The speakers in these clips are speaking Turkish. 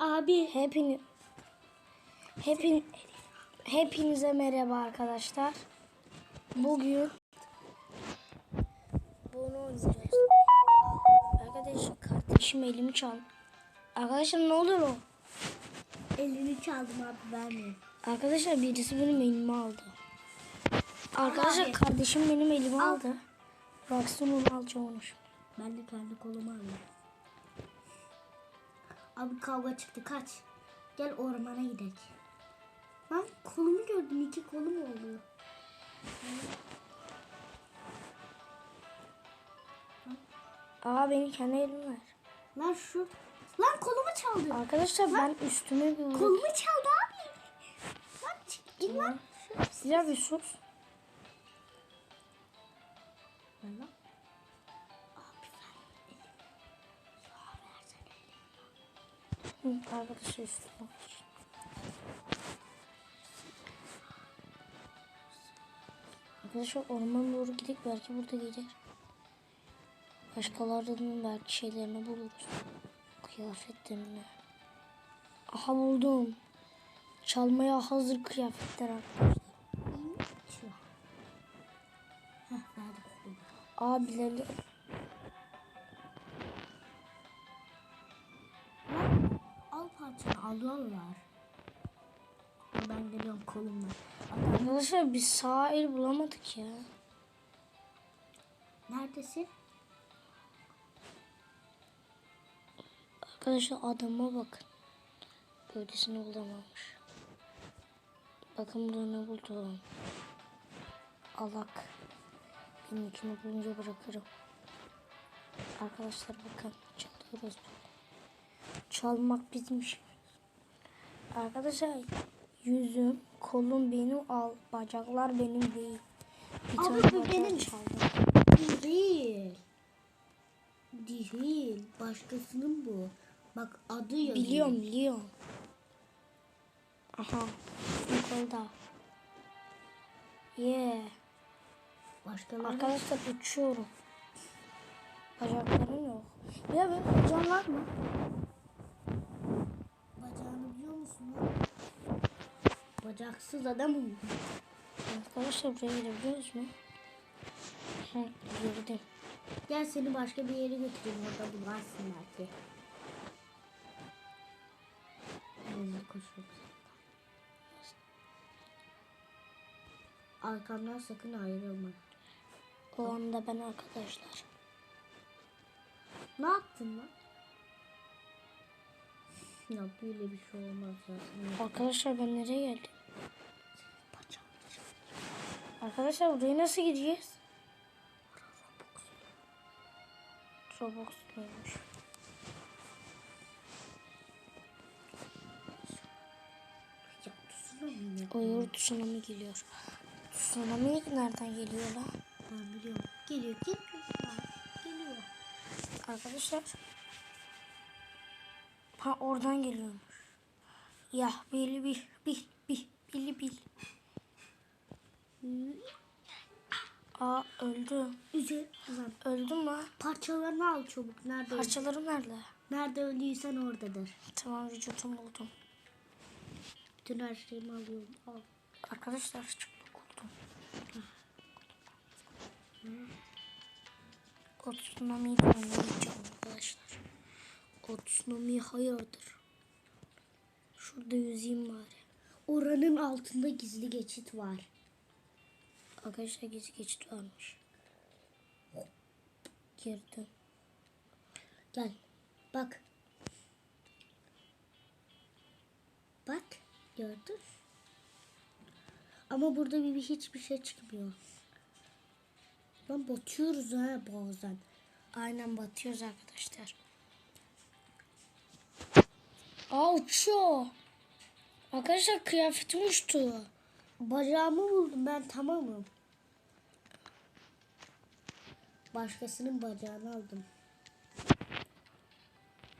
Abi. Hepin hepin hepinize merhaba arkadaşlar. Bugün bunu oynayacağız. Arkadaşlar kardeşim elimi çal. Arkadaşlar ne oluyor o? Elini çaldım abi vermiyorum. Arkadaşlar birisi benim elimi aldı. Arkadaşlar abi. kardeşim benim elimi Al. aldı. Baksana onu alacağım onu. Ben de kendi kolumu alayım. Abi kavga çıktı kaç. Gel ormana gidelim. Lan kolumu gördüm iki kolum oldu. Aa benim kendi elimi ver. Lan şu. Lan kolumu çaldı. Arkadaşlar ben üstüme bir Kolumu çaldı abi. Lan çık in lan. Ya bir sus. Ver lan. Arkadaşlar üstüme. Arkadaşlar ormana doğru gidelim belki burada gelir. Başkalarının belki şeylerini buluruz. Kıyafetlerini. Aha buldum. Çalmaya hazır kıyafetler arkadaşlar. Abileri alıyorlar. Ben geliyorum kolumla. Arkadaşlar biz sağ el bulamadık ya. neredesin? Arkadaşlar adama bakın. Böylesini bulamamış. Bakın burada ne buldum. Alak. Benimkini bulunca bırakırım. Arkadaşlar bakın. Çalmak bizim işimiz. Arkadaşlar yüzüm, kolum benim al, bacaklar benim değil. Bir Abi bu benim. çaldım. Değil. Değil. Başkasının bu. Bak adı yazıyor. Biliyorum biliyorum. Aha. Yukarıda. Yeah. Başkaları. Arkadaşlar uçuyorum. Bacaklarım yok. Ya benim bacağım var mı? Bacağını biliyor musun lan? Bacaksız adamım. Arkadaşlar buraya girebiliyoruz mu? Hı, girdim. Gel seni başka bir yere götüreyim orada bularsın belki. Hızlı koşuyoruz. Arkamdan sakın ayrılma. O anda ben arkadaşlar. Ne yaptın lan? Ya böyle bir şey olmaz zaten. Arkadaşlar ben nereye geldim? Arkadaşlar buraya nasıl gideceğiz? Tutsana yine. Uyur tsunami geliyor. Tsunami nereden geliyor lan? Ben biliyorum. Geliyor geliyor. Geliyor. Arkadaşlar. Ha oradan geliyormuş. Ya bil bil bil bil bil bil. Aa öldüm. Üzeri lan. Öldüm lan. Parçalarını al çabuk. Nerede? Parçalarım nerede? Nerede öldüysen oradadır. Tamam vücutum buldum. Bütün her şeyimi alıyorum. Al. Arkadaşlar çıplak oldum. O tsunami'yi de oynayacağım arkadaşlar. O tsunami hayırdır. Şurada yüzeyim bari. Oranın altında gizli geçit var. Arkadaşlar gizli geçit varmış. Girdim. Gel. Bak. Bak. Gördün. Ama burada bir, bir hiçbir şey çıkmıyor. Lan batıyoruz ha bazen. Aynen batıyoruz arkadaşlar. Uçuyor. Arkadaşlar kıyafetim uçtu. Bacağımı buldum ben tamamım. Başkasının bacağını aldım.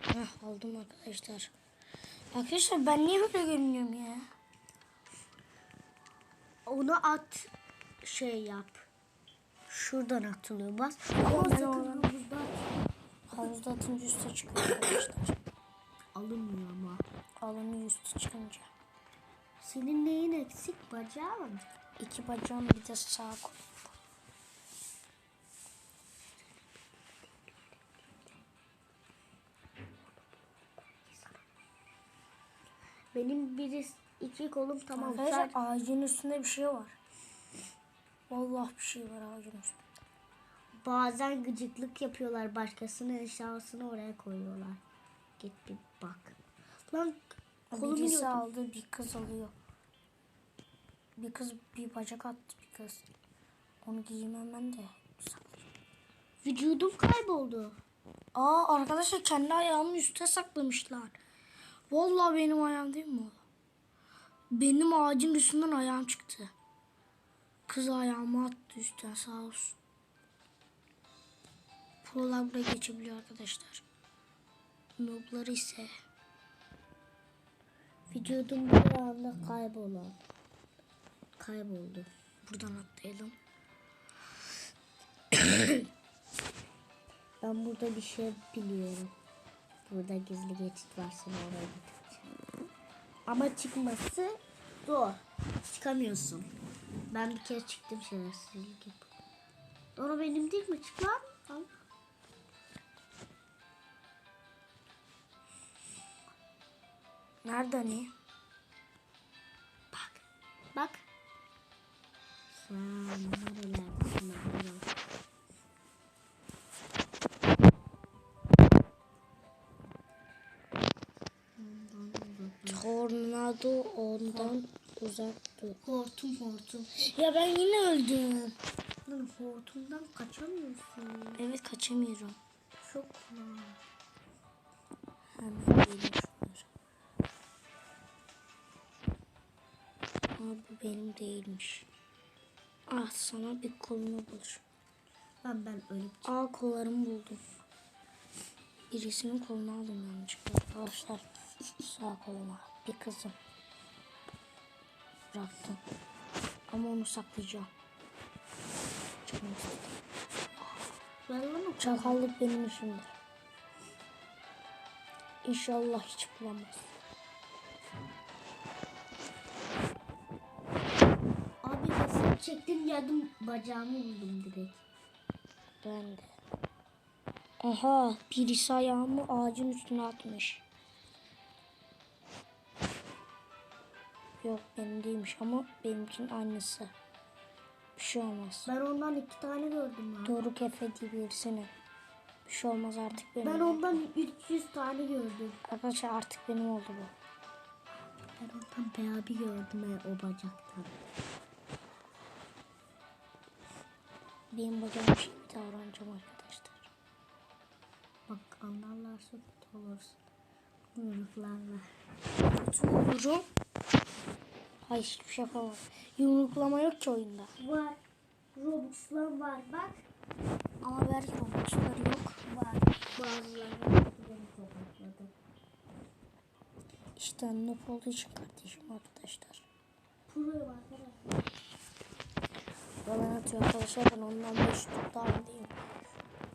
Heh, aldım arkadaşlar. Arkadaşlar ben niye böyle görünüyorum ya? Onu at şey yap. Şuradan atılıyor bas. Oradan- havuzda Havuzda atınca üste çıkıyor arkadaşlar. alınmıyor ama. alınıyor üstü çıkınca. Senin neyin eksik bacağın? İki bacağım bir de sağ kol. Benim biri iki kolum tamam. Arkadaşlar Sen- ağacın üstünde bir şey var. Vallahi bir şey var ağacın üstünde. Bazen gıcıklık yapıyorlar başkasının eşyasını oraya koyuyorlar. Git bir bak. Lan kolumu Birisi aldı bir kız alıyor. Bir kız bir bacak attı bir kız. Onu giymem ben de. Vücudum kayboldu. Aa arkadaşlar kendi ayağımın üstüne saklamışlar. Vallahi benim ayağım değil mi o? Benim ağacın üstünden ayağım çıktı. Kız ayağımı attı üstten sağ olsun. Prolar buraya geçebiliyor arkadaşlar. Noob'lar ise Vücudum bir anda kaybolan. Kayboldu. buradan atlayalım. Ben burada bir şey biliyorum. Burada gizli geçit var seni oraya götüreceğim. Ama çıkması zor. Çıkamıyorsun. Ben bir kere çıktım şerefsizlik yapıp. Doğru benim değil mi? Çık lan. Al. Nerede hani? Bak. Bak. Sen nerelerdesin? Tornado ondan uzak dur. Hortum hortum. Ya ben yine öldüm. Lan hortumdan kaçamıyorsun. Evet kaçamıyorum. Çok kolay. Hemen geliyor şunlar. Aa, bu benim değilmiş. Ah sana bir kolunu bulur. Lan ben ölüp Aa kollarımı buldum. Birisinin kolunu aldım yanlışlıkla. Arkadaşlar sağ koluma bir kızım. Bıraktım. Ama onu saklayacağım. Canım istedi. Ver lan o Çakallık benim işimdir. İnşallah hiç bulamaz. Resim çektim geldim bacağımı buldum direkt. Ben de. Aha birisi ayağımı ağacın üstüne atmış. Yok benim değilmiş ama benimkinin annesi. Bir şey olmaz. Ben ondan iki tane gördüm lan. Doruk Efe diye birisinin. Bir şey olmaz artık benim. Ben ondan 300 tane gördüm. Arkadaşlar artık benim oldu bu. Ben ondan bayağı bir gördüm o bacaktan. Benim bacağım şey davranacağım arkadaşlar. Bak anlarlarsa kötü olursun. Yumruklarla. Kötü olurum. Hayır hiçbir şey yapamam. Yumruklama yok ki oyunda. Var. Robux'lar var bak. Ama belki robotsları yok. Var. Bazıları. İşte noob olduğu için kardeşim arkadaşlar. Puru arkadaşlar. Yalan atıyor arkadaşlar ben ondan 5 tur daha öndeyim.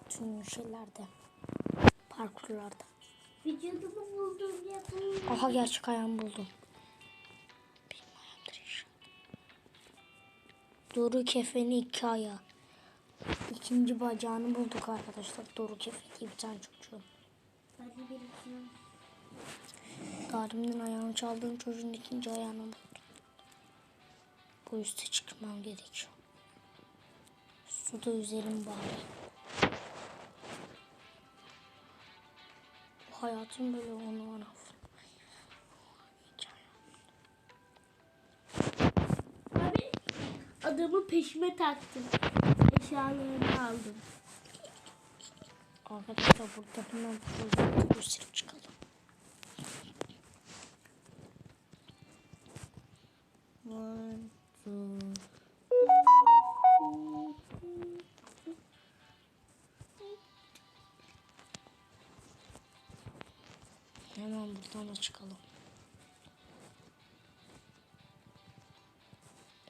Tüm şeylerde. Parkurlarda. Vücudumu buldum ya buldum. Aha gerçek ayağımı buldum. Benim ayağımdır inşallah. Doru kefeni iki ayağı. İkinci bacağını bulduk arkadaşlar. Doru kefe diye bir tane çocuğun. Ben de birisini. Darimden ayağını çaldığım çocuğun ikinci ayağını buldum. Bu üste çıkmam gerekiyor. Suda yüzelim bari. Bu hayatım böyle onu bana Abi adamı peşime taktım. Eşyalarını aldım. Arkadaşlar burada hemen programda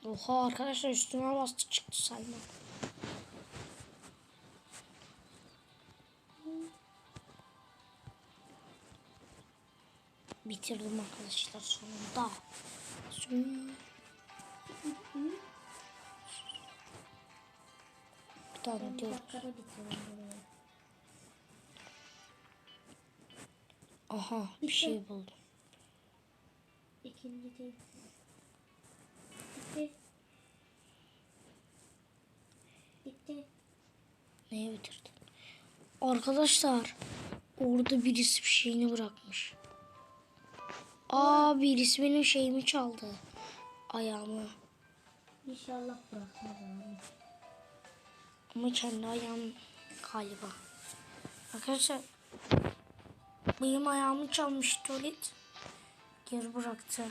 Oha arkadaşlar üstüme bastı çıktı sayma. Bitirdim arkadaşlar sonunda. Son- Bir tane diyor. Aha bir şey buldum. İkinci değil. Neyi bitirdin? Arkadaşlar orada birisi bir şeyini bırakmış. Aa birisi benim şeyimi çaldı. Ayağımı. İnşallah bırakmaz abi. Ama kendi ayağım galiba. Arkadaşlar benim ayağımı çalmış tuvalet. Geri bıraktı.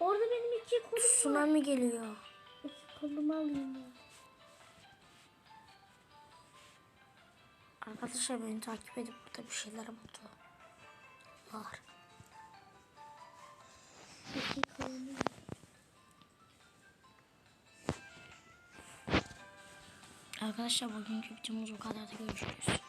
Orada benim iki kolum var. Tsunami geliyor. İki kolumu alayım ya. Arkadaşlar beni takip edip burada bir şeyler buldu. Var. İki kolumu. Arkadaşlar bugünkü videomuz bu kadar da görüşürüz.